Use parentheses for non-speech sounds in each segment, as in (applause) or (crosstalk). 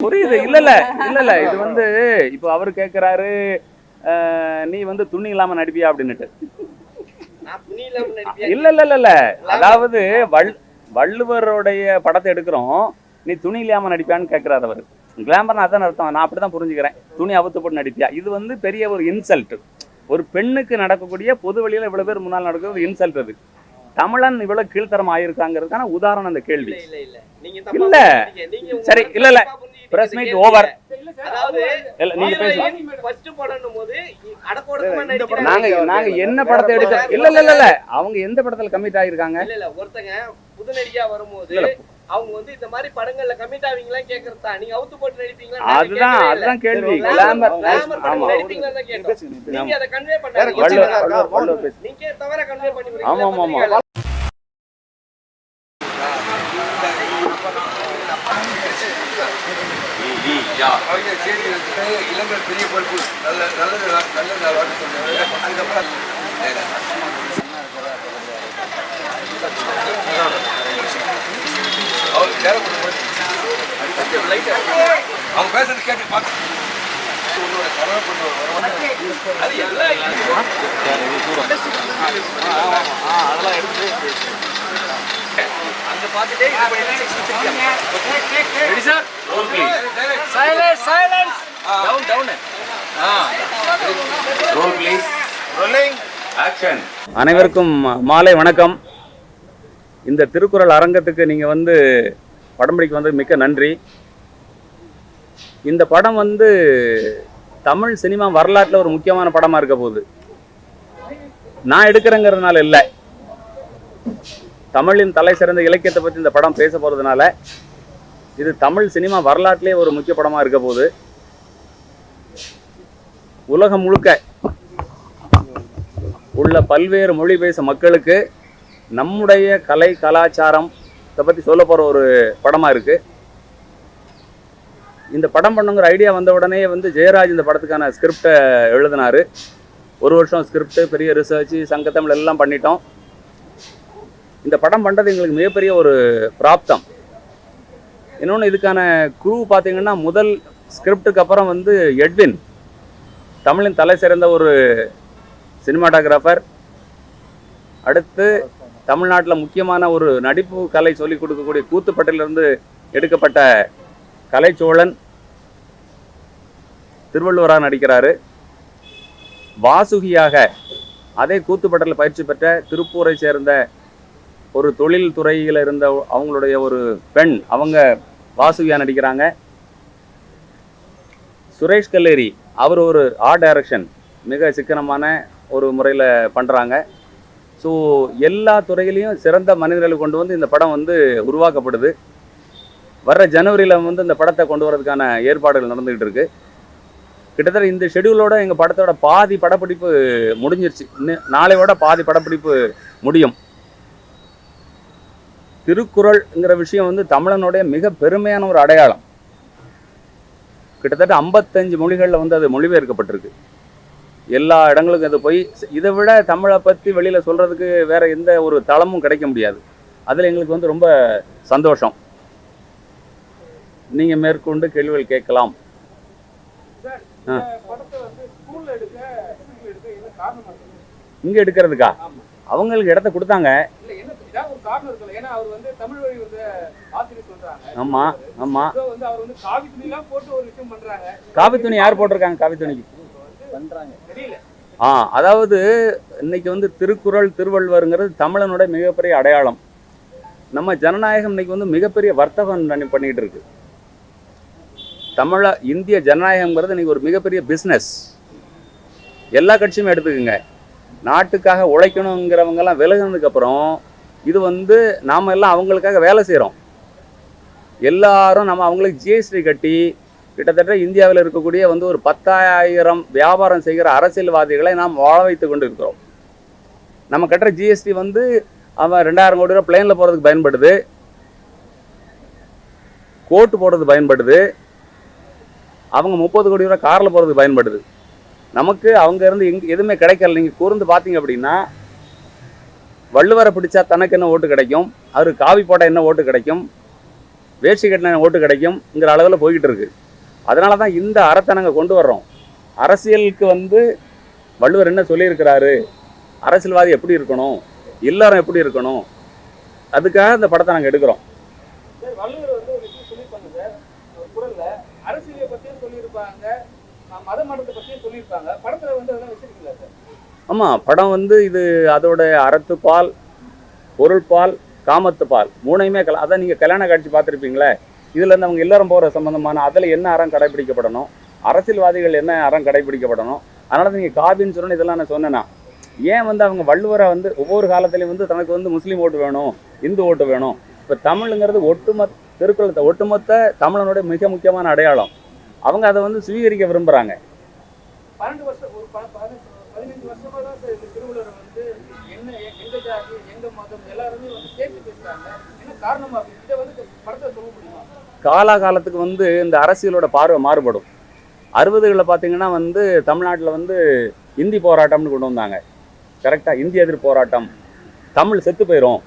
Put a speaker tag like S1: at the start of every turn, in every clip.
S1: புரியுது. இல்ல இல்ல இல்ல இல்ல இது வந்து இப்போ அவர் கேக்குறாரு நீ வந்து துணி இல்லாம நடிப்பியா? அப்படின்னுட்டு.
S2: நான் துணி இல்லாம நடிப்பேன்.
S1: இல்ல இல்ல இல்ல இல்ல அதாவது வள் வள்ளுவருடைய படத்தை எடுக்கிறோம். நீ துணி இல்லாம நடிப்பியான்னு கேட்கிறாரு அவர். கிளாமர்னு அதான் அர்த்தம். நான் அப்படிதான் புரிஞ்சுக்கிறேன். துணி அவுத்து போட்டு நடிப்பியா? இது வந்து பெரிய ஒரு இன்சல்ட் ஒரு பெண்ணுக்கு நடக்கக்கூடிய பொது வழியில இவ்வளவு பேர் முன்னால் நடக்கிறது இன்சல்ட் அது. தமிழன் இவ்வளவு கீழ்த்தரம் ஆயிருக்காங்கிறதுக்கான உதாரணம் அந்த கேள்வி.
S2: இல்ல, இல்ல, இல்ல. நீங்க
S1: இல்ல.
S2: தப்பா புரிஞ்சுட்டீங்க. நீங்க உங்க
S1: சரி, இல்ல, இல்ல. Press meet. ஓவர்
S2: அதாவது
S1: இல்ல நீங்க பேசுங்க. நாங்க நாங்க என்ன படத்தை எடுக்க இல்ல இல்ல இல்ல. அவங்க எந்த படத்துல கமிட் ஆயிருக்காங்க?
S2: இல்ல, இல்ல, ஒருத்தங்க புது நடிகையா வரும்போது. அவங்க வந்து இந்த மாதிரி படங்கள்ல கமிட் ஆவீங்களா கேக்குறது நீங்க அவுத்து போட்டு நடிப்பீங்களா?
S1: அதுதான் அதுதான் கேள்வி. கிளாமர் ஆமா.
S2: நடிப்பீங்களா தான் கேட்டோம். நீங்க அதை கன்வே பண்ணாதீங்க. நீங்க தவற கன்வே பண்ணி
S1: ஆமா, ஆமா, ஆமா.
S3: அவங்க செய்தி இளைஞர் பெரிய பொறுப்பு. நல்ல நல்லது நல்லது வாழ்க்கை சொன்னாங்க அதுக்கப்புறம் அவங்க நேரம் கொடுக்கும்போது அவங்க பேசுறது கேட்டு பார்த்து. உன்னோட கனவு கொண்டு வருவாங்க அது எல்லாம்
S2: அங்க இது
S1: ready sir roll
S2: silence silence down down
S1: roll rolling action அனைவருக்கும் மாலை வணக்கம். இந்த திருக்குறள் அரங்கத்துக்கு நீங்க வந்து படம் பிடிக்க வந்தது மிக்க நன்றி. இந்த படம் வந்து தமிழ் சினிமா வரலாற்றில் ஒரு முக்கியமான படமா இருக்க போகுது. நான் எடுக்கிறேங்கிறதுனால இல்லை. தமிழின் தலை சிறந்த இலக்கியத்தை பற்றி இந்த படம் பேச போகிறதுனால இது தமிழ் சினிமா வரலாற்றிலே ஒரு முக்கிய படமாக இருக்க போகுது. உலகம் முழுக்க உள்ள பல்வேறு மொழி பேசும் மக்களுக்கு நம்முடைய கலை கலாச்சாரம் இதை பற்றி சொல்ல போகிற ஒரு படமாக இருக்குது இந்த படம் பண்ணுங்கிற ஐடியா வந்த உடனே வந்து ஜெயராஜ் இந்த படத்துக்கான ஸ்கிரிப்டை எழுதினாரு. ஒரு வருஷம் ஸ்கிரிப்ட் பெரிய ரிசர்ச் சங்கத்தமிழ் எல்லாம் பண்ணிட்டோம். இந்த படம் பண்ணுறது எங்களுக்கு மிகப்பெரிய ஒரு பிராப்தம். இன்னொன்று இதுக்கான குரூ பார்த்தீங்கன்னா முதல் ஸ்கிரிப்டுக்கு அப்புறம் வந்து எட்வின் தமிழின் தலை சிறந்த ஒரு சினிமாட்டோகிராஃபர். அடுத்து தமிழ்நாட்டில் முக்கியமான ஒரு நடிப்பு கலை சொல்லிக் கொடுக்கக்கூடிய கூத்துப்பட்டிலிருந்து எடுக்கப்பட்ட கலைச்சோழன் திருவள்ளுவராக நடிக்கிறாரு. வாசுகியாக அதே கூத்துப்பட்டில் பயிற்சி பெற்ற திருப்பூரை சேர்ந்த ஒரு தொழில் துறையில் இருந்த அவங்களுடைய ஒரு பெண் அவங்க வாசுவியா நடிக்கிறாங்க? சுரேஷ் கல்லேரி அவர் ஒரு ஆர்ட் டைரக்ஷன் மிக சிக்கனமான ஒரு முறையில் பண்ணுறாங்க ஸோ எல்லா துறையிலையும் சிறந்த மனிதர்களை கொண்டு வந்து இந்த படம் வந்து உருவாக்கப்படுது. வர்ற ஜனவரியில் வந்து இந்த படத்தை கொண்டு வரதுக்கான ஏற்பாடுகள் நடந்துகிட்டு இருக்கு. கிட்டத்தட்ட இந்த ஷெடியூலோட எங்கள் படத்தோட பாதி படப்பிடிப்பு முடிஞ்சிருச்சு. இன்னும் நாளையோட பாதி படப்பிடிப்பு முடியும். திருக்குறள்ங்கிற விஷயம் வந்து தமிழனுடைய மிக பெருமையான ஒரு அடையாளம். கிட்டத்தட்ட ஐம்பத்தஞ்சு மொழிகளில் வந்து அது மொழிபெயர்க்கப்பட்டிருக்கு. எல்லா இடங்களுக்கும் அது போய் இதை விட தமிழை பற்றி வெளியில் சொல்கிறதுக்கு வேற எந்த ஒரு தளமும் கிடைக்க முடியாது. அதில் எங்களுக்கு வந்து ரொம்ப சந்தோஷம். நீங்கள் மேற்கொண்டு கேள்விகள் கேட்கலாம். இங்கே எடுக்கிறதுக்கா? அவங்களுக்கு இடத்த கொடுத்தாங்க.
S4: காரணம் இருக்குல்ல ஏன்னா அவர் வந்து தமிழ் வழி வந்து ஆசிரியர் சொல்றாங்க.
S1: ஆமாம் ஆமாம்
S4: So வந்து அவர் வந்து காவி துணி எல்லாம் போட்டு ஒரு விஷயம் பண்றாங்க.
S1: காவி துணி யார் போட்டிருக்காங்க காவி துணிக்கு
S4: தெரியல.
S1: ஆ அதாவது இன்னைக்கு வந்து திருக்குறள் திருவள்ளுவருங்கிறது தமிழனோட மிகப்பெரிய அடையாளம். நம்ம ஜனநாயகம் இன்னைக்கு வந்து மிகப்பெரிய வர்த்தகம் பண்ணி- பண்ணிட்டு இருக்கு. தமிழ இந்திய ஜனநாயகம்ங்கிறது இன்னைக்கு ஒரு மிகப்பெரிய பிஸ்னஸ் எல்லா கட்சியுமே எடுத்துக்கோங்க. நாட்டுக்காக உழைக்கணுங்கிறவங்கெல்லாம் விலகுனதுக்கு அப்புறம் இது வந்து நாம எல்லாம் அவங்களுக்காக வேலை செய்கிறோம் எல்லாரும் நம்ம அவங்களுக்கு ஜிஎஸ்டி கட்டி கிட்டத்தட்ட இந்தியாவில் இருக்கக்கூடிய வந்து ஒரு பத்தாயிரம் வியாபாரம் செய்கிற அரசியல்வாதிகளை நாம் வாழ வைத்து கொண்டு இருக்கிறோம் நம்ம கட்டுற ஜிஎஸ்டி வந்து அவன் ரெண்டாயிரம் கோடி ரூபா பிளேனில் போகிறதுக்கு பயன்படுது. கோட்டு போடுறது பயன்படுது. அவங்க முப்பது கோடி ரூபா காரில் போகிறதுக்கு பயன்படுது. நமக்கு அவங்க இருந்து எங்க எதுவுமே கிடைக்கல. நீங்கள் கூர்ந்து பார்த்தீங்க அப்படின்னா வள்ளுவரை பிடிச்சா தனக்கு என்ன ஓட்டு கிடைக்கும்? அவர் காவி போட்டால் என்ன ஓட்டு கிடைக்கும்? வேஷ்டி கட்டின ஓட்டு கிடைக்கும்ங்கிற அளவில் போய்கிட்டு இருக்கு. அதனால தான் இந்த அறத்தை நாங்கள் கொண்டு வர்றோம். அரசியலுக்கு வந்து வள்ளுவர் என்ன சொல்லியிருக்கிறாரு? அரசியல்வாதி எப்படி இருக்கணும்? எல்லாரும் எப்படி இருக்கணும்? அதுக்காக இந்த படத்தை நாங்கள் எடுக்கிறோம்.
S4: வள்ளுவர் வந்து அரசியலை சொல்லியிருப்பாங்க மத மாற்றத்தை பற்றியும் சொல்லியிருப்பாங்க. படத்தில் வந்து அதெல்லாம் வச்சிருக்கீங்களா சார்?
S1: ஆமாம் படம் வந்து இது அதோட அறத்துப்பால் பொருள்பால் காமத்துப்பால் மூணையுமே கல அதான் நீங்கள் கல்யாண காட்சி பார்த்துருப்பீங்களே இதில் இருந்து அவங்க எல்லாரும் போகிற சம்மந்தமான அதில் என்ன அறம் கடைபிடிக்கப்படணும் அரசியல்வாதிகள் என்ன அறம் கடைபிடிக்கப்படணும் அதனால் நீங்கள் காபின்னு சொல்லணும் இதெல்லாம் நான் சொன்னேன்னா ஏன் வந்து அவங்க வள்ளுவரை வந்து ஒவ்வொரு காலத்துலையும் வந்து தனக்கு வந்து முஸ்லீம் ஓட்டு வேணும் இந்து ஓட்டு வேணும் இப்போ தமிழுங்கிறது ஒட்டுமொத்த திருக்குறளத்தை ஒட்டுமொத்த தமிழனுடைய மிக முக்கியமான அடையாளம். அவங்க அதை வந்து சுவீகரிக்க விரும்புகிறாங்க
S4: பன்னெண்டு வருஷம் ஒரு ப- பதினஞ்சு பதினஞ்சு வருஷமா தான் சார் இந்த திருவள்ளுவர் வந்து என்ன எ- எங்க ஜாதி எங்க மதம் எல்லாருமே வந்து சேர்த்து பேசுறாங்க என்ன காரணமா இருக்கு இதை வந்து படத்தை சொல்ல முடியுமா
S1: காலாகாலத்துக்கு வந்து இந்த அரசியலோட பார்வை மாறுபடும். அறுபதுகளில் பார்த்தீங்கன்னா வந்து தமிழ்நாட்டில் வந்து இந்தி போராட்டம்னு கொண்டு வந்தாங்க. கரெக்டாக இந்தி எதிர் போராட்டம். தமிழ் செத்து போயிடும்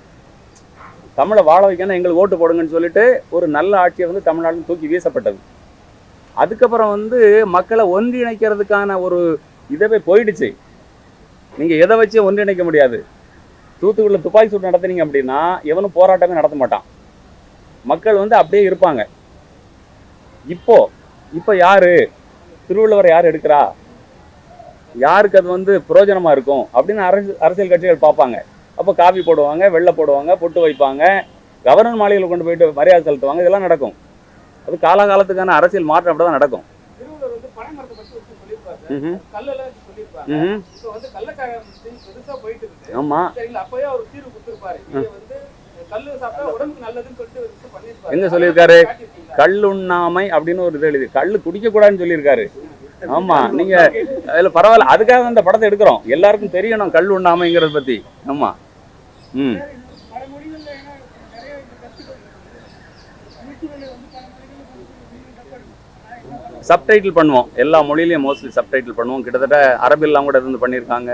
S1: தமிழை வாழ வைக்கணும் எங்களுக்கு ஓட்டு போடுங்கன்னு சொல்லிட்டு ஒரு நல்ல ஆட்சியை வந்து தமிழ்நாட்டில் தூக்கி வீசப்பட்டது. அதுக்கப்புறம் வந்து மக்களை ஒன்றிணைக்கிறதுக்கான ஒரு இதவே போயிடுச்சு. நீங்கள் எதை வச்சு ஒன்றிணைக்க முடியாது? தூத்துக்குடியில் துப்பாக்கி சூடு நடத்துனீங்க அப்படின்னா எவனும் போராட்டமே நடத்த மாட்டான். மக்கள் வந்து அப்படியே இருப்பாங்க. இப்போ இப்போ யாரு? திருவள்ளுவர் யார் எடுக்கிறா? யாருக்கு அது வந்து பிரயோஜனமா இருக்கும்? அப்படின்னு அரசு அரசியல் கட்சிகள் பார்ப்பாங்க. அப்போ காஃபி போடுவாங்க வெள்ளை போடுவாங்க பொட்டு வைப்பாங்க. கவர்னர் மாளிகையில் கொண்டு போயிட்டு மரியாதை செலுத்துவாங்க. இதெல்லாம் நடக்கும். அது காலகாலத்துக்கான அரசியல் மாற்றம் அப்படி தான் நடக்கும்
S4: திருவள்ளுவர் வந்து பனை மரத்தை பத்தி வச்சு சொல்லியிருப்பாங்க.
S1: ம்ஹும்.
S4: இப்போ வந்து கள்ளக்காரம் பெருசா போயிட்டு இருக்கு.
S1: ஆமா.
S4: சரிங்களா? அப்பவே அவர் தீர்வு கொடுத்திருப்பாரு. இது வந்து கல்லு சாப்பிட்டா உடம்புக்கு நல்லதுன்னு சொல்லிட்டு ஒரு விஷயம் பண்ணியிருப்பாரு.
S1: எங்க சொல்லியிருக்காரு?
S4: காட்டியிருக்கீங்களா?
S1: கல் உண்ணாமை அப்படின்னு ஒரு இது எழுதி கல் குடிக்கக்கூடாதுன்னு சொல்லியிருக்காரு. ஆமா. நீங்க அதுல பரவாயில்ல. அதுக்காக அந்த படத்தை எடுக்கிறோம். எல்லாருக்கும் தெரியணும் கல் உண்ணாமைங்கிறத பத்தி. ஆமா. ம்
S4: பல மொழிகள்ல ஏன்னா நிறைய கருத்துக்கள் அமைச்சுகளை வந்து பல மொழிகள்
S1: சப்டைட்டில் பண்ணுவோம். எல்லா மொழியிலையும் மோஸ்ட்லி சப்டைட்டில் பண்ணுவோம். கிட்டத்தட்ட அரபில்லாம் கூட இருந்து பண்ணியிருக்காங்க.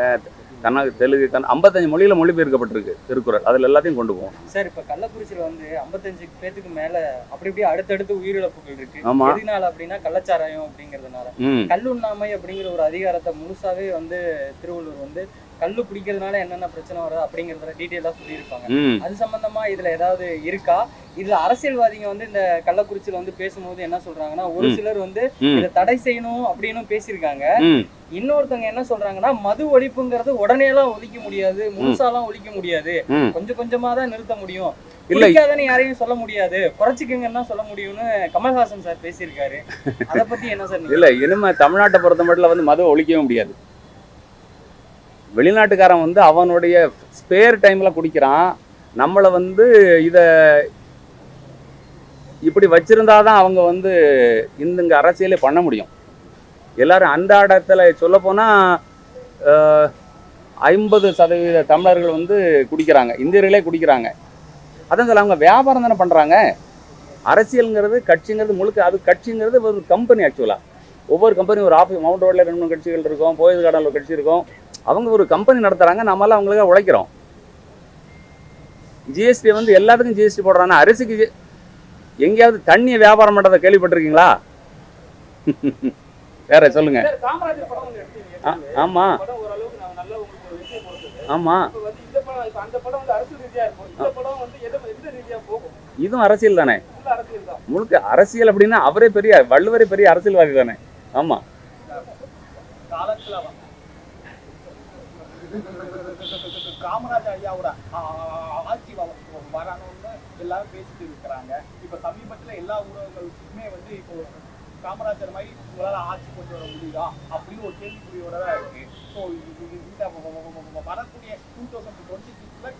S1: கன்னா தெலுங்கு கன் ஐம்பத்தஞ்சு மொழியில மொழிபெயர்க்கப்பட்டிருக்கு திருக்குறள். அதில் எல்லாத்தையும் கொண்டு போவோம்.
S5: சார் இப்ப கள்ளக்குறிச்சியில வந்து 55 பேத்துக்கு மேல அப்படி இப்படி அடுத்தடுத்து உயிரிழப்புகள் இருக்கு.
S1: ஆமா.
S5: எதனால அப்படின்னா கள்ளச்சாராயம் அப்படிங்கறதுனால. கல்லுண்ணாமை அப்படிங்கிற ஒரு அதிகாரத்தை முழுசாவே வந்து திருவள்ளுவர் வந்து கல்லு குடிக்கிறதுனால என்னென்ன பிரச்சனை வருது அப்படிங்கறத டீட்டெயிலா சொல்லியிருப்பாங்க. அது சம்பந்தமா இதுல ஏதாவது இருக்கா? இதுல அரசியல்வாதிங்க வந்து இந்த கள்ளக்குறிச்சியில வந்து பேசும்போது என்ன சொல்றாங்கன்னா ஒரு. சிலர் வந்து இதை தடை செய்யணும் அப்படின்னு பேசியிருக்காங்க. இன்னொருத்தவங்க என்ன சொல்றாங்கன்னா மது ஒழிப்புங்கிறது உடனே எல்லாம் ஒழிக்க முடியாது முழுசாலாம் ஒழிக்க முடியாது. கொஞ்சம் கொஞ்சமா தான் நிறுத்த முடியும்.
S1: இல்லை.
S5: குடிக்காதன்னு யாரையும் சொல்ல முடியாது. குறைச்சிக்கங்கன்னு சொல்ல முடியும்னு கமல்ஹாசன் சார் பேசியிருக்காரு. அத பத்தி என்ன சார்
S1: இல்லை இனிமே தமிழ்நாட்டை பொறுத்த மட்டும் வந்து மதுவை ஒழிக்கவே முடியாது. வெளிநாட்டுக்காரன் வந்து அவனுடைய ஸ்பேர் டைமில் குடிக்கிறான். நம்மளை வந்து இதை இப்படி வச்சிருந்தாதான் அவங்க வந்து இந்த அரசியலே பண்ண முடியும். எல்லாரும் அன்றாடத்தில் சொல்லப்போனால் ஐம்பது சதவீத தமிழர்கள் வந்து குடிக்கிறாங்க. இந்தியர்களே குடிக்கிறாங்க. அதான் சொல்ல அவங்க வியாபாரம் தானே பண்ணுறாங்க அரசியலுங்கிறது கட்சிங்கிறது முழுக்க அது கட்சிங்கிறது ஒரு கம்பெனி ஆக்சுவலாக ஒவ்வொரு கம்பெனி ஒரு ஆஃபீஸ் மவுண்ட் ரோடில் ரெண்டு மூணு கட்சிகள் இருக்கும் போயஸ் கார்டனில் கட்சி இருக்கும். அவங்க ஒரு கம்பெனி நடத்துகிறாங்க நம்மளால் அவங்களுக்காக உழைக்கிறோம். ஜிஎஸ்டி வந்து எல்லாத்துக்கும் ஜிஎஸ்டி போடுறாங்க. அரிசிக்கு எங்கேயாவது தண்ணியை வியாபாரம் பண்ணுறதை கேள்விப்பட்டிருக்கீங்களா? வேற சொல்லுங்க.
S4: சார், காமராஜர் படம் ஒண்ணு எடுத்தீங்க
S1: ஆ- ஆமா.
S4: படம் ஓரளவுக்கு நான் நல்ல உங்களுக்கு ஒரு விஷயம் கொடுத்தது.
S1: ஆமா.
S4: இப்ப வந்து இந்த படம் இப்ப அந்த படம் வந்து அரசியல் ரீதியா இருக்கும். இந்த படம் வந்து எதை எந்த ரீதியா போகும்?
S1: இதுவும் அரசியல் தானே? முழுக்க அரசியல் அப்படின்னா அவரே பெரிய வள்ளுவரே பெரிய அரசியல்வாதி தானே? ஆமா.
S6: காமராஜர் ஐயாவோட ஆ, ஆட்சி வ- வரணும்னு எல்லாரும் பேசிட்டு இருக்கிறாங்க இப்ப சமீபத்துல எல்லா ஊடகங்களுக்குமே வந்து இப்போ காமராஜர் மாதிரி உங்களால ஆட்சி கொண்டு வர முடியுதா? அப்படின்னு ஒரு கேள்விக்குறியோட தான் இருக்கு. ஸோ இந்த வரக்கூடிய டூ தௌசண்ட் டுவெண்ட்டி சிக்ஸ்ல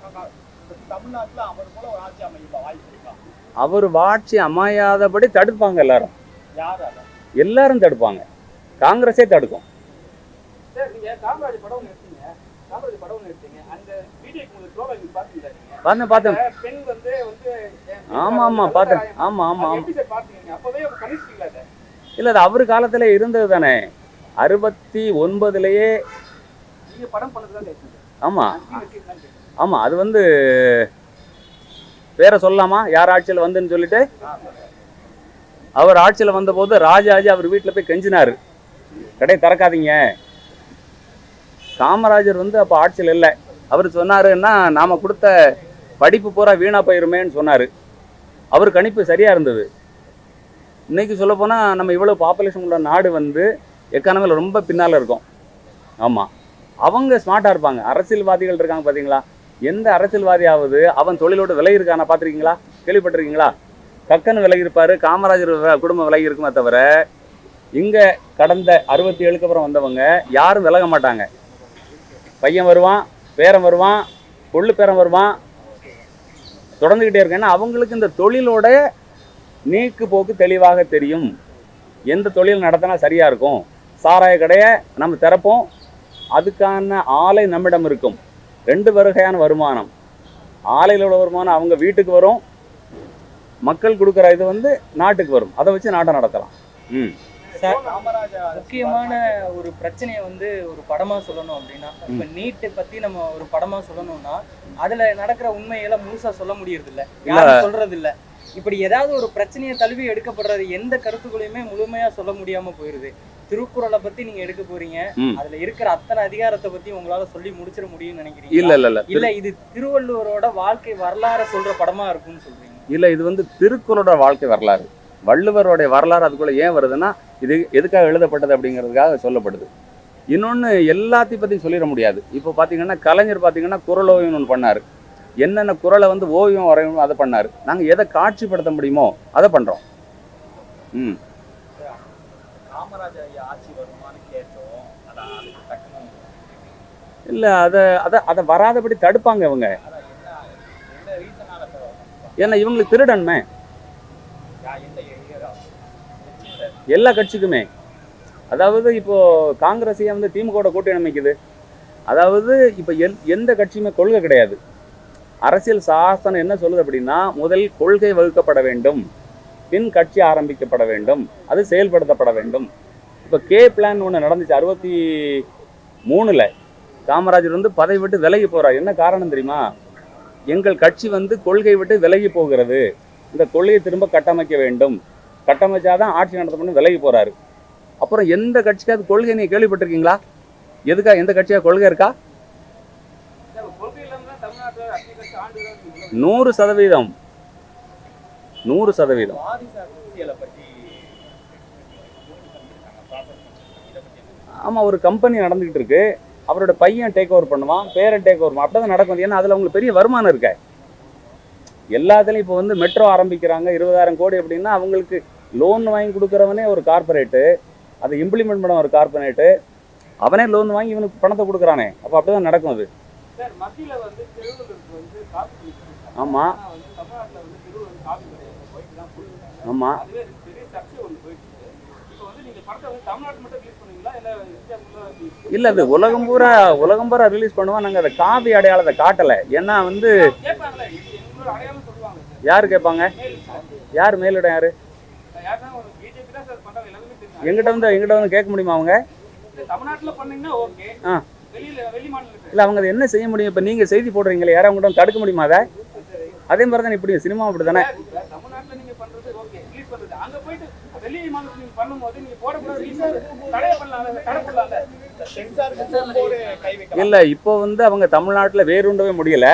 S6: தமிழ்நாட்டுல அவர் போல ஒரு ஆட்சி அமைய வாய்ப்பு இருக்கா?
S1: அவர் ஆட்சி அமையாதபடி தடுப்பாங்க எல்லாரும்.
S6: யார்
S1: எல்லாரும் தடுப்பாங்க. காங்கிரஸே தடுக்கும்.
S4: சார் நீங்க காமராஜர் படம் ஒண்ணு எடுத்தீங்க. காமராஜர் படம் எடுத்தீங்க. அந்த வீடியோக்கு உங்களுக்கு பாத்தீங்களா நீங்க
S1: பார்த்தேன்
S4: பெண் வந்து வந்து
S1: ஆமா ஆமா பார்த்தேன் ஆமா ஆமா ஆமா.
S4: அப்பவே கணிச்சிட்டீங்களா
S1: இல்ல அது அவர் காலத்துல இருந்தது தானே. அறுபத்தி ஒன்பதுலயே
S4: நீங்க படம் பண்ணதுதான் கேட்குது
S1: ஆமா.
S4: நான் வச்சிருக்கேன்
S1: ஆமா அது வந்து பேரை சொல்லலாமா? யார் ஆட்சியில் வந்துன்னு சொல்லிட்டு? அவர் ஆட்சியில் வந்தபோது ராஜாஜி அவர் வீட்டில் போய் கெஞ்சினாரு. கடையை திறக்காதீங்க. காமராஜர் வந்து அப்போ ஆட்சியில் இல்லை. அவர் சொன்னாருன்னா நாம் கொடுத்த படிப்பு பூரா வீணா போயிருமேன்னு சொன்னார். அவர் கணிப்பு சரியாக இருந்தது. இன்றைக்கி சொல்லப்போனால் நம்ம இவ்வளோ பாப்புலேஷன் உள்ள நாடு வந்து எக்கானமியில் ரொம்ப பின்னால் இருக்கும். ஆமாம் அவங்க ஸ்மார்ட்டாக இருப்பாங்க. அரசியல்வாதிகள் இருக்காங்க பார்த்தீங்களா எந்த அரசியல்வாதியாவது அவன் தொழிலோட விலகி இருக்கானா பார்த்துருக்கீங்களா? கேள்விப்பட்டிருக்கீங்களா? கக்கன் விலகி இருப்பார் காமராஜர் குடும்பம் விலகி இருக்குமே தவிர இங்கே கடந்த அறுபத்தி ஏழுக்கு அப்புறம் வந்தவங்க யாரும் விலக மாட்டாங்க. பையன் வருவான் பேரன் வருவான் கொள்ளு பேரன் வருவான். தொடர்ந்துக்கிட்டே இருக்கேன் அவங்களுக்கு இந்த தொழிலோட நீக்கு போக்கு தெளிவாக தெரியும். எந்த தொழில் நடத்தினா சரியாக இருக்கும். சாராய கடையை நம்ம திறப்போம். அதுக்கான ஆலை நம்மிடம் இருக்கும். ரெண்டு வகையான வருமானம். ஆலையில் உள்ள வருமானம் அவங்க வீட்டுக்கு வரும். மக்கள் கொடுக்குற இது வந்து நாட்டுக்கு வரும். அதை வச்சு நாட்டை நடத்தலாம். ம்.
S5: சார் முக்கியமான ஒரு பிரச்சனையை வந்து ஒரு படமா சொல்லணும் அப்படின்னா இப்ப நீட்டை பத்தி நம்ம ஒரு படமா சொல்லணும்னா அதுல நடக்கிற உண்மைகளை முழுசா சொல்ல முடியறது இல்ல. யாரும் சொல்றது இல்ல இப்படி ஏதாவது ஒரு பிரச்சனையை தழுவி எடுக்கப்படுறது எந்த கருத்துக்களையுமே முழுமையா சொல்ல முடியாம போயிருது. திருக்குறளை பத்தி நீங்க எடுக்க போறீங்க. அதுல இருக்கிற அத்தனை அதிகாரத்தை பத்தி உங்களால சொல்லி முடிச்சிட முடியும்னு நினைக்கிறீங்க
S1: இல்லை இல்லை இல்லை.
S5: இல்ல இது திருவள்ளுவரோட வாழ்க்கை வரலாற சொல்ற படமா இருக்கும்னு சொல்றீங்க.
S1: இல்லை இது வந்து திருக்குறளோட வாழ்க்கை வரலாறு. வள்ளுவருடைய வரலாறு அதுக்குள்ள ஏன் வருதுன்னா இது எதுக்காக எழுதப்பட்டது அப்படிங்கிறதுக்காக சொல்லப்படுது. இன்னொன்று எல்லாத்தையும் பற்றி சொல்லிட முடியாது. இப்போ பார்த்தீங்கன்னா கலைஞர் பார்த்தீங்கன்னா குரல் ஓவியம் ஒன்று பண்ணார். என்னென்ன குரலை வந்து ஓவியம் வரையணும் அதை பண்ணார். நாங்கள் எதை காட்சிப்படுத்த முடியுமோ அதை பண்ணுறோம் ம். இல்லை அதை அதை அதை வராதபடி தடுப்பாங்க இவங்க. ஏன்னா இவங்களுக்கு திருடன்மே. எல்லா கட்சிக்குமே. அதாவது இப்போ காங்கிரஸையே வந்து திமுகவோட கூட்டணி அமைக்குது. அதாவது இப்போ எந்த கட்சியுமே கொள்கை கிடையாது. அரசியல் சாசனம் என்ன சொல்லுது அப்படின்னா முதல் கொள்கை வகுக்கப்பட வேண்டும் பின் கட்சி ஆரம்பிக்கப்பட வேண்டும் அது செயல்படுத்தப்பட வேண்டும். இப்போ கே பிளான் ஒன்று நடந்துச்சு அறுபத்தி மூணில். காமராஜர் வந்து பதவி விட்டு விலகி போகிறார் என்ன காரணம் தெரியுமா? எங்கள் கட்சி வந்து கொள்கை விட்டு விலகி போகிறது. இந்த கொள்கையை திரும்ப கட்டமைக்க வேண்டும். கட்டமைச்சாதான் ஆட்சி நடத்தணும்னு விலகி போகிறாரு அப்புறம் எந்த கட்சிக்காவது கொள்கை நீங்கள் கேள்விப்பட்டிருக்கீங்களா? எதுக்கா எந்த கட்சியாக கொள்கை இருக்கா
S4: சார், கொள்கை இல்லாம தான் தமிழ்நாட்டுல அரசியல் கட்சி ஆண்டு தான் இருக்கு.
S1: நூறு சதவீதம். நூறு சதவீதம்.
S6: ஆமாம்
S1: ஆமா ஒரு கம்பெனி நடந்துகிட்டு இருக்கு. அவரோட பையன் டேக் ஓவர் பண்ணுவான் பேரன் டேக் ஓவர் அப்படிதான் நடக்கும். ஏன்னா அதுல அவங்களுக்கு பெரிய வருமானம் இருக்க. எல்லாத்துலயும் இப்போ வந்து மெட்ரோ ஆரம்பிக்கிறாங்க. இருபதாயிரம் கோடி அப்படின்னா அவங்களுக்கு லோன் வாங்கி கொடுக்குறவனே ஒரு கார்பரேட்டு அதை இம்ப்ளிமெண்ட் பண்ண ஒரு கார்பரேட்டு அவனே லோன் வாங்கி இவனுக்கு பணத்தை கொடுக்குறானே. அப்போ அப்படிதான் நடக்கும் அது.
S4: சார், மத்தியில வந்து திருவள்ளுவருக்கு வந்து காப்பி கொடுத்திருக்காங்க.
S1: ஆமா
S4: ஆனா வந்து தமிழ்நாட்டுல வந்து திருவள்ளுவர் காப்பி கிடையாது. ஒயிட் தான் full.
S1: ஆமா
S4: அதுவே பெரிய சர்ச்சை ஒண்ணு போயிட்டு இருக்கு. இப்போ வந்து நீங்க படத்தை வந்து தமிழ்நாட்டு மட்டும் ரிலீஸ் பண்ணுவீங்களா இல்ல
S1: அது உலகம் பூரா உலகம் பூரா ரிலீஸ் பண்ணுவோம் நாங்க அதை காவி அடையாளத்தை காட்டல ஏன்னா வந்து. யாரு கேட்பாங்க. யார் மேலிடம் யாரு எங்கிட்ட வந்து எங்கிட்ட வந்து கேட்க முடியுமா அவங்க ஆ. இல்ல அவங்க என்ன செய்ய முடியும் இப்ப நீங்க செய்தி போடுறீங்களே யாரும் வந்து தடுக்க முடியுமா அதை அதே மாதிரி தான் இப்படி சினிமா
S6: கை வைக்கலாம்.
S1: இல்ல இப்போ வந்து அவங்க தமிழ்நாட்டுல வேறுண்டவே முடியல.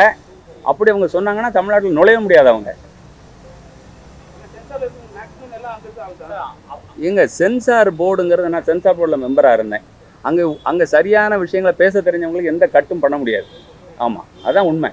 S1: அப்படி அவங்க சொன்னாங்கன்னா தமிழ்நாட்டுல நுழைய முடியாது அவங்க. எங்க சென்சார் போர்டுங்கிறது நான் சென்சார் போர்டில் மெம்பராக இருந்தேன். அங்கே அங்கே சரியான விஷயங்களை பேச தெரிஞ்சவங்களுக்கு எந்த கட்டும் பண்ண முடியாது. ஆமாம் அதான் உண்மை.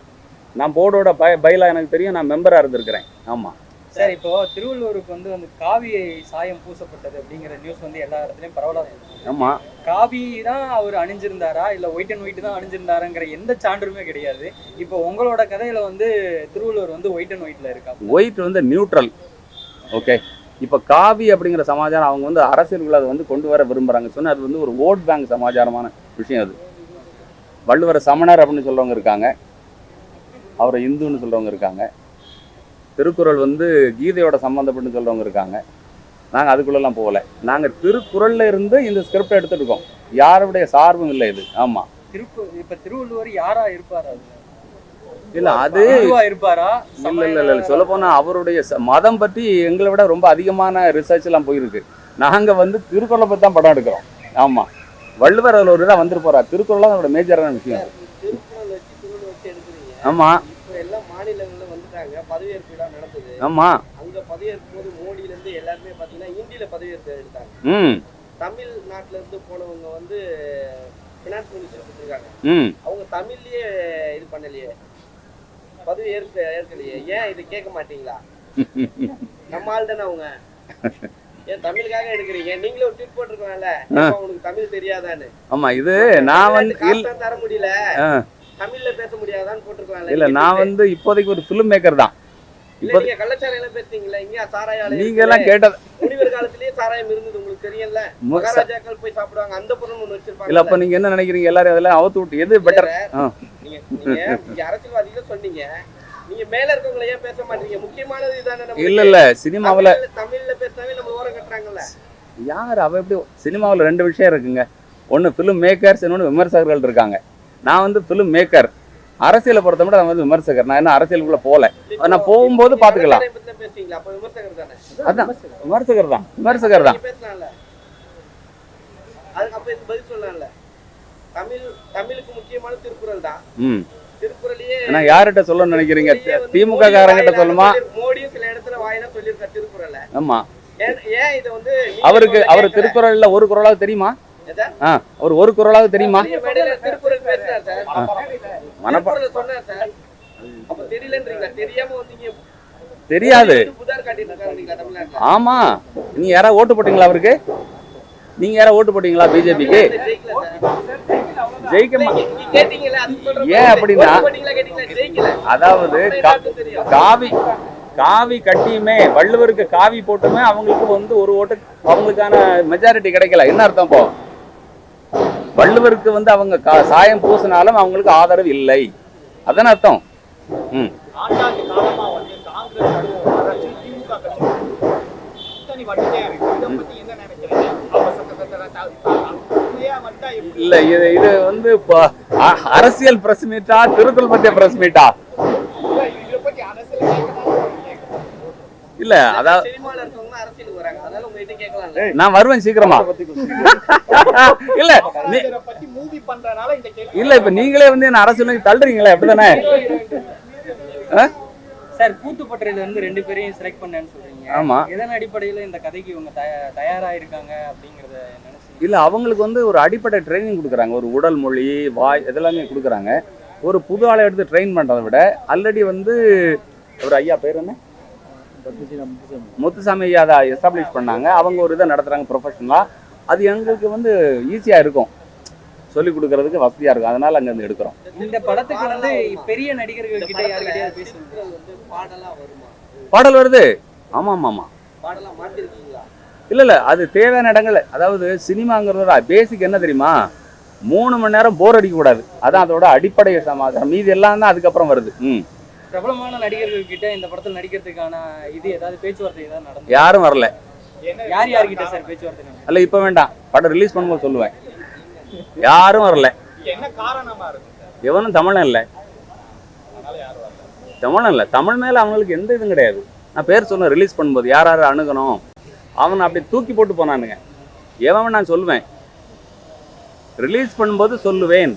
S1: நான் போர்டோட பய பயிலா எனக்கு தெரியும் நான் மெம்பராக இருந்திருக்கிறேன். ஆமாம்
S5: சார் இப்போ திருவள்ளுவருக்கு வந்து வந்து காவியை சாயம் பூசப்பட்டது அப்படிங்கிற நியூஸ் வந்து எல்லா இடத்துலயும் பரவலா இருக்கு.
S1: ஆமாம்
S5: காவி தான் அவர் அணிஞ்சிருந்தாரா? இல்ல ஒயிட் அண்ட் ஒயிட் தான் அணிஞ்சிருந்தாராங்கிற எந்த சான்றுமே கிடையாது. இப்போ உங்களோட கதையில வந்து திருவள்ளுவர் வந்து ஒயிட் அண்ட் ஒயிட்ல இருக்கா?
S1: ஒயிட் வந்து நியூட்ரல் ஓகே இப்போ காவி அப்படிங்கிற சமாச்சாரம் அவங்க வந்து அரசியலுக்குள்ள அதை வந்து கொண்டு வர விரும்புகிறாங்க சொன்னால் அது வந்து ஒரு ஓட் பேங்க் சமாச்சாரமான விஷயம் அது. வள்ளுவரை சமணர் அப்படின்னு சொல்கிறவங்க இருக்காங்க. அவரை இந்துன்னு சொல்கிறவங்க இருக்காங்க. திருக்குறள் வந்து கீதையோட சம்மந்தப்பட்டு சொல்கிறவங்க இருக்காங்க. நாங்கள் அதுக்குள்ளெல்லாம் போகல. நாங்கள் திருக்குறள்ல இருந்து இந்த ஸ்கிரிப்ட் எடுத்துட்டு இருக்கோம் யாருடைய சார்பும் இல்லை இது. ஆமாம்
S5: திருக்கு இப்ப திருவள்ளுவர் யாரா இருப்பார் அது
S1: இல்ல அது
S5: இருப்பாரா?
S1: இல்ல இல்ல இல்ல. சொல்ல போனா அவருடைய மதம் பற்றி எங்களை விட ரொம்ப அதிகமான ரிசர்ச் எல்லாம் போயிருக்கு. நாங்க வந்து திருக்குறளை பத்தி தான் படம் எடுக்கிறோம். ஆமா. வள்ளுவர் அதுல ஒரு இதாக வந்துட்டு போறார் திருக்குறள் தான் அதோட மேஜரான விஷயம்
S2: திருக்குறள் வச்சு திருக்குறள் வச்சு எடுக்கிறீங்க
S1: ஆமா.
S2: எல்லாம் மாநிலங்கள்ல வந்துட்டாங்க பதவியேற்பு விழா நடந்தது.
S1: ஆமா.
S2: அங்க பதவியேற்கும் போது மோடியில இருந்து எல்லாருமே பாத்தீங்கன்னா ஹிந்தியில பதவியேற்பு எடுத்தாங்க.
S1: ம்.
S2: தமிழ்நாட்டுல இருந்து போனவங்க வந்து பினான்ஸ் மினிஸ்டர் கொடுத்துருக்காங்க.
S1: ம்.
S2: அவங்க தமிழ்லயே இது பண்ணலையே. பதவி ஏற்க ஏற்கலையே. ஏன் இதை கேட்க மாட்டீங்களா? (laughs) நம்ம ஆள் தானே அவங்க. ஏன் தமிழுக்காக எடுக்கிறீங்க? நீங்களே ஒரு ட்வீட் போட்டிருக்கலாம்ல. உனக்கு தமிழ் தெரியாதான்னு.
S1: ஆமா இது நான் வந்து
S2: தர முடியல. தமிழ்ல பேச முடியாதான்னு போட்டிருக்கலாம்ல.
S1: இல்ல நான். வந்து இப்போதைக்கு ஒரு ஃபிலிம் மேக்கர் தான். இப்போ
S2: நீங்க கள்ளச்சாராயம் எல்லாம் பேசுறீங்களா இங்க சாராயம்
S1: நீங்க எல்லாம் கேட்டது
S2: முனிவர் காலத்திலேயே சாராயம் இருந்தது உங்களுக்கு தெரியல மகாராஜாக்கள் போய் சாப்பிடுவாங்க அந்த பொருள் ஒண்ணு வச்சிருப்பாங்க
S1: இல்ல அப்ப நீங்க என்ன நினைக்கிறீங்க? எல்லாரும் அதெல்லாம் அவுத்து விட்டு எது பெட்டர்
S2: நீங்க நீங்க அரசியல்வாதிகள் சொன்னீங்க. நீங்க மேல இருக்கவங்கள ஏன் பேச மாட்டீங்க? முக்கியமானது இதானே.
S1: இல்ல இல்ல சினிமாவுல
S2: தமிழ்ல- தமிழ்ல பேசினாவே நம்ம ஓரம் கட்டுறாங்கல்ல.
S1: யார் அவ எப்படி சினிமாவில் ரெண்டு விஷயம் இருக்குங்க. ஒன்று ஃபிலிம் மேக்கர்ஸ் இன்னொன்று விமர்சகர்கள் இருக்காங்க. நான் வந்து ஃபிலிம் மேக்கர் அரசியலை பொறுத்த மட்டும் நான் வந்து விமர்சகர். நான் என்ன அரசியலுக்குள்ள போகல. நான் போகும்போது பார்த்துக்கலாம். அதான். விமர்சகர் தான். விமர்சகர் தான். யார்கிட்ட சொல்லணும்னு நினைக்கிறீங்க? திமுக காரங்கிட்ட சொல்லுமா? ஆமா. அவருக்கு அவர்? திருக்குறள்ல ஒரு குறளாவது தெரியுமா? ஆ அவர் ஒரு குறளாவது தெரியுமா? மனப்பா தெரியாது. ஆமா. நீங்க யாராவது ஓட்டு போட்டீங்களா அவருக்கு? நீங்க யாராவது ஓட்டு போட்டீங்களா பிஜேபிக்கு ஜெயிக்க ஏன் அப்படின்னா- அதாவது காவி காவி கட்டியுமே வள்ளுவருக்கு காவி போட்டுமே அவங்களுக்கு வந்து ஒரு ஓட்டு அவங்களுக்கான மெஜாரிட்டி கிடைக்கல. என்ன அர்த்தம் இப்போ? வள்ளுவருக்கு வந்து அவங்க சாயம் பூசினாலும் அவங்களுக்கு ஆதரவு இல்லை. அதான அர்த்தம்? ம். இல்ல இது இது வந்து அரசியல் பிரஸ் மீட்டா திருக்குறள் பத்திய பிரஸ் மீட்டா.
S6: இல்ல
S1: அதாவது நான் வருவேன் சீக்கிரமா. (laughs) இல்ல நீ-
S6: இதை பத்தி மூவி பண்றதுனால இந்த கேள்வி
S1: இல்ல இப்ப நீங்களே வந்து என்ன அரசியல் தள்ளுறீங்களா அப்படிதானே? ஆ?
S5: சார் கூத்துப்பட்டறையில இருந்து ரெண்டு பேரையும் செலக்ட் பண்ணேன்னு சொல்றீங்க.
S1: ஆமா.
S5: எதன் அடிப்படையில இந்த கதைக்கு இவங்க தயா- தயாரா இருக்காங்க அப்படிங்கறத நினைச்சு
S1: இல்ல அவங்களுக்கு வந்து ஒரு அடிப்படை ட்ரைனிங் கொடுக்குறாங்க. ஒரு உடல் மொழி வாய் இதெல்லாமே கொடுக்குறாங்க. ஒரு புது ஆளை எடுத்து ட்ரெயின் பண்றதை விட ஆல்ரெடி வந்து ஒரு ஐயா பேர் என்ன? முத்துசாமி ஐயா அதை எஸ்டாப்ளிஷ் பண்ணாங்க. அவங்க ஒரு இதை நடத்துறாங்க ப்ரொஃபஷனலா அது எங்களுக்கு வந்து ஈஸியா இருக்கும். சொல்லி கொடுக்கறதுக்கு வசதியா இருக்கும். அதனால அங்க இருந்து எடுக்கிறோம்.
S5: இந்த படத்துக்கு வந்து பெரிய நடிகர்கள் கிட்ட
S2: திருக்குறள் வந்து பாடலா வருமா?
S1: பாடல் வருது. ஆமா ஆமா ஆமா
S2: பாடலா மாத்திருக்கீங்களா?
S1: இல்ல இல்ல. அது தேவையான இடங்கள் அதாவது சினிமாங்கிறதோட பேசிக் என்ன தெரியுமா? மூணு மணி நேரம் போர் அடிக்க கூடாது அதான் அதோட அடிப்படை சமாச்சாரம். மீதி எல்லாம் தான் அதுக்கப்புறம் வருது. ம்.
S5: பிரபலமான நடிகர்கள் கிட்ட இந்த படத்துல நடிக்கிறதுக்கான இது ஏதாவது பேச்சுவார்த்தை ஏதாவது நடந்து
S1: யாரும் வரல.
S6: என்ன?
S5: யார் யார்கிட்ட சார் பேச்சுவார்த்தை நடந்தது?
S1: அல்ல இப்ப வேண்டாம். படம் ரிலீஸ் பண்ணும்போது சொல்லுவேன். யாரும் வரல.
S6: என்ன காரணமா இருக்கு சார்?
S1: எவனும் தமிழன் இல்லை.
S6: அதனால யாரும் வரல.
S1: தமிழன் இல்லை. தமிழ் மேல அவங்களுக்கு எந்த இதுவும் கிடையாது. நான் பேர் சொன்னேன் ரிலீஸ் பண்ணும்போது யார் யார் அணுகணும்? அவனை அப்படி தூக்கி போட்டு போனானுங்க. எவன் நான் சொல்லுவேன். ரிலீஸ் பண்ணும்போது சொல்லுவேன்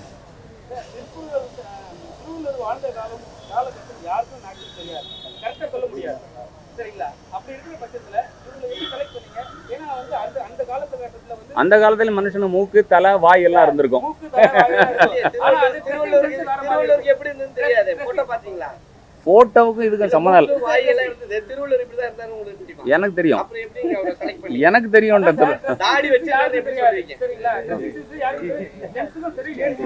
S4: திருவள்ளுவர் வாழ்ந்த காலம் காலகட்டம் யாருக்கும் நாட்டுக்கு தெரியாது கரெக்டாக சொல்ல முடியாது சரிங்களா அப்படி இருக்கிற பட்சத்துல இவங்களை எப்படி செலக்ட் பண்ணீங்க ஏன்னா வந்து அந்த அந்த காலகட்டத்துல வந்து
S1: அந்த காலத்துல மனுஷனுக்கு மூக்கு தலை வாய் எல்லாம் இருந்திருக்கும். போட்டோவுக்கும் இதுக்கும் சம்மந்தம் இல்லை. எனக்கு தெரியும்.
S2: அப்புறம் எப்படி அவரை செலக்ட் பண்ணி
S1: எனக்கு தெரியும்.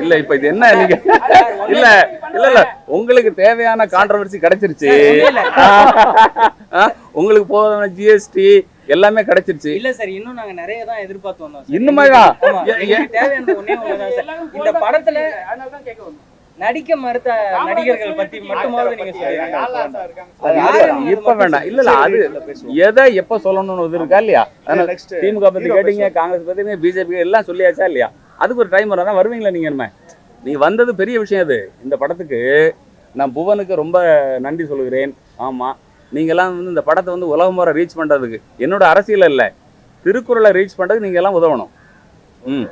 S1: இல்ல இப்ப இது என்ன நீங்க இல்ல இல்ல இல்ல உங்களுக்கு தேவையான கான்ட்ரவர்சி கிடைச்சிருச்சு. உங்களுக்கு போதான ஜிஎஸ்டி எல்லாமே கிடைச்சிருச்சு.
S5: இல்ல சார் இன்னும் நாங்க நிறைய தான் எதிர்பார்த்து வந்தோம்? ஆமா, எங்களுக்கு தேவையானது ஒண்ணே இந்த படத்துல நடிக்க மறுத்த நடிகர்கள் பத்தி மட்டுமாவது நீங்க
S1: இப்ப வேண்டாம். இல்ல இல்ல அது எதை எப்ப சொல்லணும்னு இது இருக்கா இல்லையா? திமுக பத்தி கேட்டீங்க காங்கிரஸ் பத்தி பிஜேபி எல்லாம் சொல்லியாச்சா இல்லையா? அதுக்கு ஒரு டைம் வராதான் வருவீங்களா நீங்க என்ன நீங்க வந்தது பெரிய விஷயம் அது. இந்த படத்துக்கு நான் புவனுக்கு ரொம்ப நன்றி சொல்கிறேன் ஆமாம் நீங்கள்லாம் வந்து இந்த படத்தை வந்து உலகம் முறை ரீச் பண்ணுறதுக்கு என்னோட அரசியல் இல்லை. திருக்குறளை ரீச் பண்ணுறதுக்கு நீங்கள் எல்லாம் உதவணும். ம்.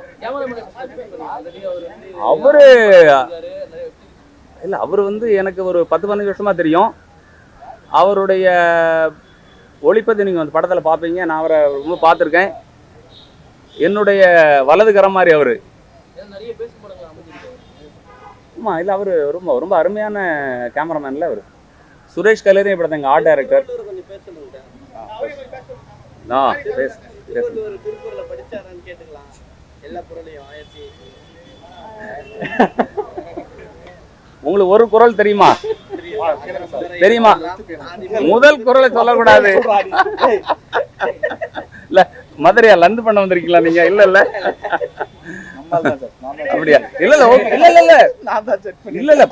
S1: அவரு இல்லை அவர் வந்து எனக்கு ஒரு பத்து பதினஞ்சு வருஷமாக தெரியும். அவருடைய ஒளிப்பத்தை நீங்கள் அந்த படத்தில் பார்ப்பீங்க நான் அவரை ரொம்ப பார்த்துருக்கேன். என்னுடைய வலதுகரம் மாதிரி அவர். ஆமாம் இல்லை அவர் ரொம்ப ரொம்ப அருமையான கேமராமேன்ல அவர். சுரேஷ் கலேரி இப்படி எங்கள் ஆர்ட் டைரக்டர்.
S2: பேச
S1: உங்களுக்கு ஒரு குரல் தெரியுமா? தெரியுமா? முதல் குரலை சொல்லக்கூடாது. இல்ல மதுரையா லந்து பண்ண வந்திருக்கீங்களா நீங்க? இல்ல இல்ல. அப்படியா? இல்ல இல்ல. இல்ல இல்ல இல்ல. இல்ல இல்ல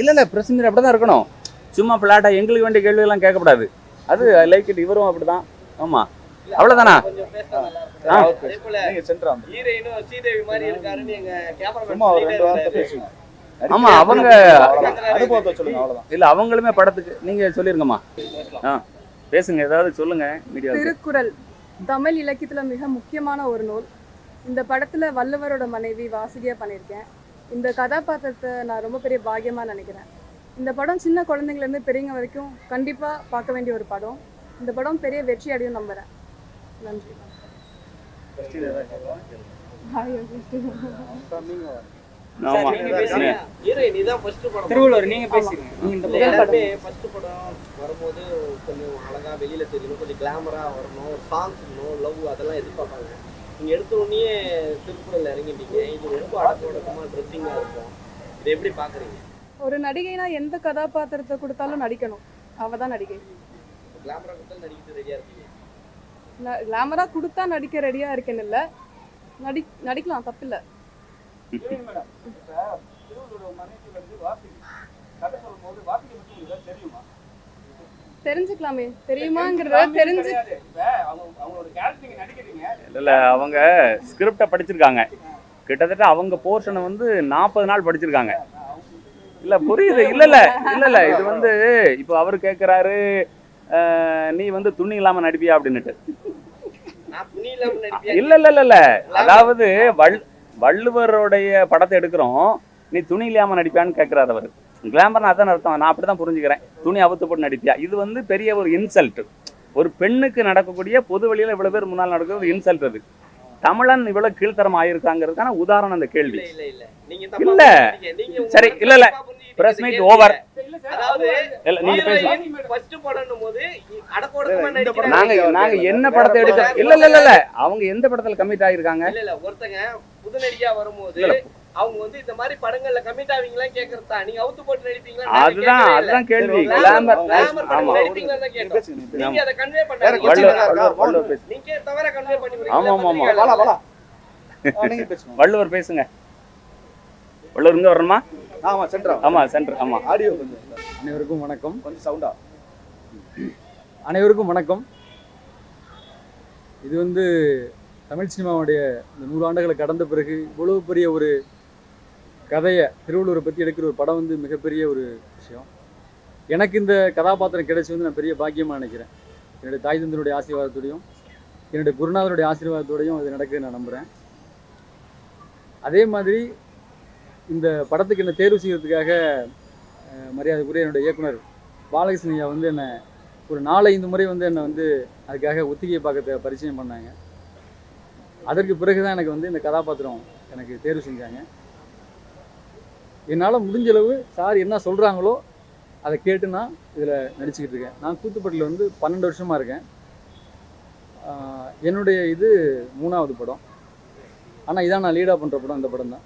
S1: இல்ல இல்ல பிரச்சனை அப்படிதான் இருக்கணும். சும்மா பிளாட்டா எங்களுக்கு வேண்டிய கேள்வி எல்லாம் கேட்கக்கூடாது. அது லைக் இட் இவரும் அப்படிதான். ஆமா. அவ்வளவுதானா?
S2: கொஞ்சம் பேச நல்லா
S1: ஆ.
S2: இருக்கும் அதே போல
S6: நீங்க சென்டர் வந்து
S2: ஹீரோயினும் ஸ்ரீதேவி மாதிரி இருக்காருன்னு எங்க
S6: சும்மா ஒரு ரெண்டு வார்த்தை
S2: கேமரா
S6: பேசுங்க.
S1: ஆமா அவங்க இல்ல அவங்களுமே படத்துக்கு நீங்க சொல்லிருங்கம்மா. ஆ பேசுங்க ஏதாவது சொல்லுங்க மீடியா
S7: திருக்குறள் தமிழ் இலக்கியத்துல மிக முக்கியமான ஒரு நூல். இந்த படத்துல வள்ளுவரோட மனைவி வாசுகியா பண்ணியிருக்கேன். இந்த கதாபாத்திரத்தை நான் ரொம்ப பெரிய பாக்கியமா நினைக்கிறேன். இந்த படம் சின்ன குழந்தைங்கள்ல இருந்து பெரியவங்க வரைக்கும் கண்டிப்பா பார்க்க வேண்டிய ஒரு படம். இந்த படம் பெரிய வெற்றி அடையும் நம்புறேன். நன்றி.
S5: திருவள்ளுவர் நீங்க
S2: எல்லாருமே ஃபர்ஸ்ட் படம் வரும்போது கொஞ்சம் அழகா வெளியில தெரியணும் கொஞ்சம் கிளாமரா வரணும் சாங்ஸ் லவ் அதெல்லாம் எதிர்பார்ப்பாங்க. நீங்க எடுத்த உடனே திருக்குறள் இறங்கிட்டீங்க. இது ரொம்ப ஒடுக்கமா ட்ரெஸ்ஸிங்கா இருக்கும். இதை எப்படி பாக்குறீங்க?
S7: ஒரு நடிகைனா எந்த கதாபாத்திரத்தை கொடுத்தாலும் நடிக்கணும். அவ தான் நடிகை.
S2: கிளாமரா கொடுத்தாலும் நடிக்கிறது ரெடியா இருக்கீங்க.
S7: கிளாமரா கொடுத்தா நடிக்க ரெடியா இருக்கேன்னு இல்ல. நடி நடிக்கலாம் தப்பில்ல.
S4: மேடம் இப்ப திருவள்ளுவர் மனைவி வந்து வாசிக்கு கதை சொல்லும்போது வாசிக்க பத்தி உங்களுக்கு தெரியுமா?
S7: தெரிஞ்சுக்கலாமே. தெரியுமாங்கிறத தெரிஞ்சு
S1: இல்ல அவங்க ஸ்கிரிப்டை படிச்சிருக்காங்க. கிட்டத்தட்ட அவங்க போர்ஷனை வந்து நாற்பது நாள் படிச்சிருக்காங்க. இல்ல புரியுது. இல்ல இல்ல. இல்ல இல்ல. இது வந்து இப்போ அவர் கேக்குறாரு நீ வந்து துணி இல்லாம நடிப்பியா அப்படின்னுட்டு. இல்ல இல்ல இல்ல இல்ல. அதாவது வள் வள்ளுவருடைய படத்தை எடுக்கிறோம். நீ துணி இல்லாம நடிப்பியான்னு கேட்கிறாரு அவர். கிளாமர்னு அதான் அர்த்தம். நான் அப்படிதான் புரிஞ்சுக்கிறேன். துணி அவுத்து போட்டு நடிப்பியா? இது வந்து பெரிய ஒரு இன்சல்ட் ஒரு பெண்ணுக்கு நடக்கக்கூடிய பொது வழியில இவ்வளவு பேர் முன்னால் நடக்கிறது இன்சல்ட் அது. தமிழன் இவ்வளவு கீழ்த்தரம் ஆயிருக்காங்கிறதுக்கான உதாரணம் அந்த கேள்வி.
S2: இல்ல
S1: சரி, இல்ல, இல்ல. Press meet. ஓவர் நீங்க நாங்க என்ன படத்தை எடுக்க இல்ல இல்ல இல்ல அவங்க எந்த படத்துல கமிட் ஆகிருக்காங்க
S2: இல்ல இல்ல ஒருத்தங்க புது நடிகா வரும்போது. அவங்க வந்து இந்த மாதிரி படங்கள்ல கமிட் ஆவீங்களா கேக்குறது நீங்க அவுத்து போட்டு நடிப்பீங்களா?
S1: அதுதான் அதுதான் கேள்வி. கிளாமர் ஆமா
S2: நடிப்பீங்களா தான் கேட்டோம்.
S6: பேசுங்க நீங்க
S2: அதை கன்வே பண்ணாதீங்க. நீங்க தவிர கன்வே பண்ணி
S1: ஆமா, வள்ளுவர் பேசுங்க. வள்ளுவர் இங்க வரணுமா?
S6: ஆமா சென்டர்
S1: ஆமா சென்டர் ஆமா.
S6: ஆடியோ கொஞ்சம்
S8: அனைவருக்கும் வணக்கம்.
S6: கொஞ்சம் சவுண்டா
S8: அனைவருக்கும் வணக்கம். இது வந்து தமிழ் சினிமாவுடைய இந்த நூறு ஆண்டுகளை கடந்த பிறகு இவ்வளவு பெரிய ஒரு கதையை திருவள்ளுவரை பற்றி எடுக்கிற ஒரு படம் வந்து மிகப்பெரிய ஒரு விஷயம். எனக்கு இந்த கதாபாத்திரம் கிடைச்சி வந்து நான் பெரிய பாக்கியமாக நினைக்கிறேன். என்னுடைய தாய் தந்தனுடைய ஆசீர்வாதத்தோடையும் என்னுடைய குருநாதனுடைய ஆசீர்வாதத்தோடையும் இது நடக்குது நான் நம்புகிறேன் அதே மாதிரி இந்த படத்துக்கு என்னை தேர்வு செய்கிறதுக்காக மரியாதைக்குரிய என்னுடைய இயக்குனர் பாலகிருஷ்ணய்யா வந்து என்னை ஒரு நாலஞ்சு முறை வந்து என்னை வந்து அதுக்காக ஒத்திகை பார்க்க பரிச்சயம் பண்ணாங்க. அதற்கு பிறகு தான் எனக்கு வந்து இந்த கதாபாத்திரம் எனக்கு தேர்வு செஞ்சாங்க. என்னால் முடிஞ்ச அளவு சார் என்ன சொல்கிறாங்களோ அதை கேட்டு நான் இதில் நடிச்சுக்கிட்டு இருக்கேன். நான் தூத்துப்பட்டியில் வந்து பன்னெண்டு வருஷமாக இருக்கேன். என்னுடைய இது மூணாவது படம். ஆனால் இதான் நான் லீடாக பண்ணுற படம் இந்த படம் தான்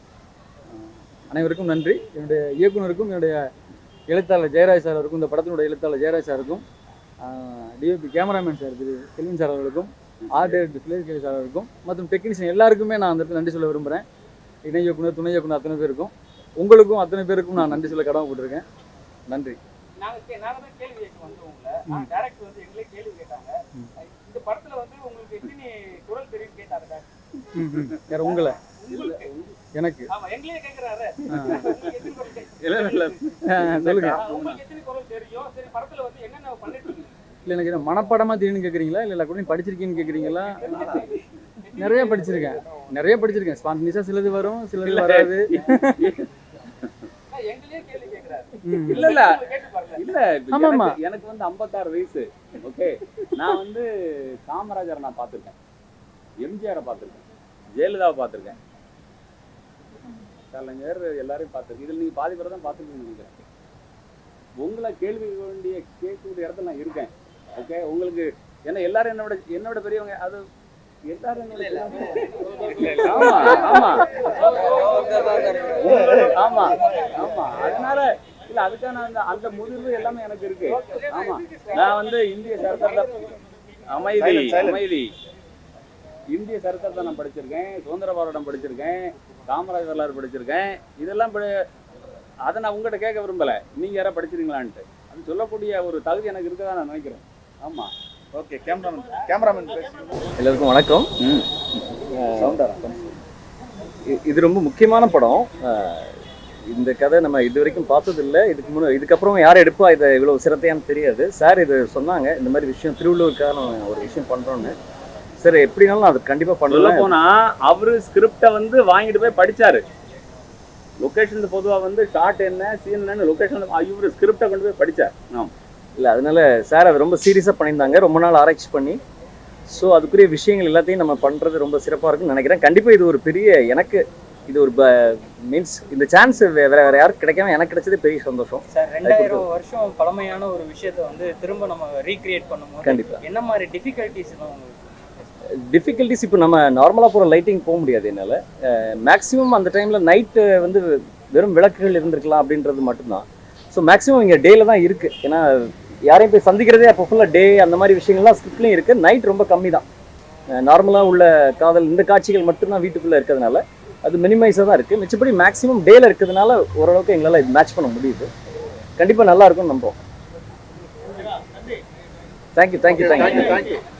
S8: அனைவருக்கும் நன்றி. என்னுடைய இயக்குனருக்கும் என்னுடைய எழுத்தாளர் ஜெயராஜ் சார் அவருக்கும் இந்த படத்தினுடைய எழுத்தாளர் ஜெயராஜ் சாருக்கும் DOP cameraman sir Thiru Selvan sir அவர்களுக்கும் ஆர்ட் டைரக்டர் சுலேஷ் சார் அவருக்கும் மற்றும் டெக்னீஷியன் எல்லாருக்குமே நான் அந்த இடத்துல நன்றி சொல்ல விரும்புகிறேன் இணை இயக்குனர் துணை இயக்குனர் அத்தனை பேருக்கும். உங்களுக்கும் அத்தனை பேருக்கும் நான் நன்றி சொல்ல கடமைப்பட்டிருக்கேன். நன்றி.
S4: உங்களை?
S8: எனக்கு?
S1: இல்ல
S8: சொல்லுங்க. எனக்கு என்ன மனப்பாடமாக தெரியும்னு கேட்குறீங்களா இல்லை கூட படிச்சிருக்கீங்கன்னு கேட்குறீங்களா நிறைய படிச்சிருக்கேன். நிறைய படிச்சிருக்கேன். ஸ்பான்டனிஸாக சிலது வரும் சிலது வராது.
S1: இல்ல இல்ல. இல்ல. எனக்கு- வந்து 56 வயசு. ஓகே? நான் வந்து காமராஜரை நான் பார்த்திருக்கேன். எம்ஜிஆரை பார்த்திருக்கேன். ஜெயலலிதாவை பார்த்திருக்கேன். கலைஞர் எல்லாரையும் பார்த்திருக்கேன் இதுல நீங்க பாதி பேரை தான் பார்த்துருக்கீங்கன்னு நினைக்கிறேன். உங்களை கேள்வி வேண்டிய கேட்கக்கூடிய இடத்துல நான் இருக்கேன். ஓகே உங்களுக்கு ஏன்னா எல்லாரும் என்னோட என்னோட பெரியவங்க அது எல்லாரும். ஆமா ஆமா. ஆமா ஆமா. அதனால இல்ல அதுக்கான அந்த அந்த முதிர்வு எல்லாமே எனக்கு இருக்கு. ஆமா. நான் வந்து இந்திய சரித்திரத்தை அமைதி அமைதி. இந்திய சரித்திரத்தை நான் படிச்சிருக்கேன். சுதந்திர போராட்டம் படிச்சிருக்கேன். காமராஜர் வரலாறு படிச்சிருக்கேன். இதெல்லாம் அதை நான் உங்ககிட்ட கேட்க விரும்பல. நீங்க யாரா படிச்சிருக்கீங்களான்ட்டு. அது சொல்லக்கூடிய ஒரு தகுதி எனக்கு இருக்கதா நான் நினைக்கிறேன். ஆமா.
S6: ஓகே கேமராமேன் கேமராமேன்
S9: எல்லாருக்கும் வணக்கம். இது ரொம்ப முக்கியமான படம். இந்த கதை நம்ம இது வரைக்கும் பார்த்ததில்ல. இதுக்கு முன்ன இதுக்கப்புறம் யார் எடுப்பா இதை இவ்வளோ சிரத்தையான்னு தெரியாது. சார் இது சொன்னாங்க இந்த மாதிரி விஷயம் திருவள்ளூருக்காக நம்ம ஒரு விஷயம் பண்ணுறோன்னு சார் எப்படினாலும் அது கண்டிப்பாக
S1: சொல்ல
S9: பண்ணுவேன்
S1: போனா அவரு ஸ்கிரிப்டை வந்து வாங்கிட்டு போய் படிச்சாரு. லொகேஷன் பொதுவா வந்து ஷார்ட் என்ன சீன் என்ன லொகேஷன் இவரு ஸ்கிரிப்டை கொண்டு போய் படிச்சார். ஆமா.
S9: இல்லை அதனால சார் அதை ரொம்ப சீரியஸாக பண்ணியிருந்தாங்க. ரொம்ப நாள் ஆராய்ச்சி பண்ணி. ஸோ அதுக்குரிய விஷயங்கள் எல்லாத்தையும் நம்ம பண்ணுறது ரொம்ப சிறப்பாக இருக்கும்னு நினைக்கிறேன். கண்டிப்பாக இது ஒரு பெரிய எனக்கு இது ஒரு மீன்ஸ் இந்த சான்ஸ் வேற வேற யாருக்கு கிடைக்காம எனக்கு கிடைச்சதே பெரிய சந்தோஷம்.
S5: சார் ரெண்டாயிரம் வருஷம் பழமையான ஒரு விஷயத்தை வந்து திரும்ப நம்ம ரீக்ரியேட் பண்ணும்போது
S9: கண்டிப்பாக
S5: என்ன மாதிரி டிஃபிகல்ட்டிஸ் உங்களுக்கு
S9: டிஃபிகல்ட்டிஸ் இப்போ நம்ம நார்மலாக போகிற லைட்டிங் போக முடியாது என்னால். மேக்ஸிமம் அந்த டைமில் நைட்டு வந்து வெறும் விளக்குகள் இருந்திருக்கலாம் அப்படின்றது மட்டும்தான். ஸோ மேக்ஸிமம் இங்கே டேல தான் இருக்குது ஏன்னா யாரையும் போய் சந்திக்கிறதே அப்போ ஃபுல்லாக டே அந்த மாதிரி விஷயங்கள்லாம் ஸ்கிரிப்ட்லேயும் இருக்குது நைட் ரொம்ப கம்மி தான் நார்மலாக உள்ள காதல் இந்த காட்சிகள் மட்டும்தான் வீட்டுக்குள்ளே இருக்கிறதுனால அது மினிமைஸாக தான் இருக்குது மிச்சப்படி மேக்ஸிமம் டேயில் இருக்கிறதுனால ஓரளவுக்கு எங்களால் இது மேட்ச் பண்ண முடியுது. கண்டிப்பாக நல்லா இருக்கும்னு தேங்க்யூ தேங்க்யூ தேங்க்யூ தேங்க்யூ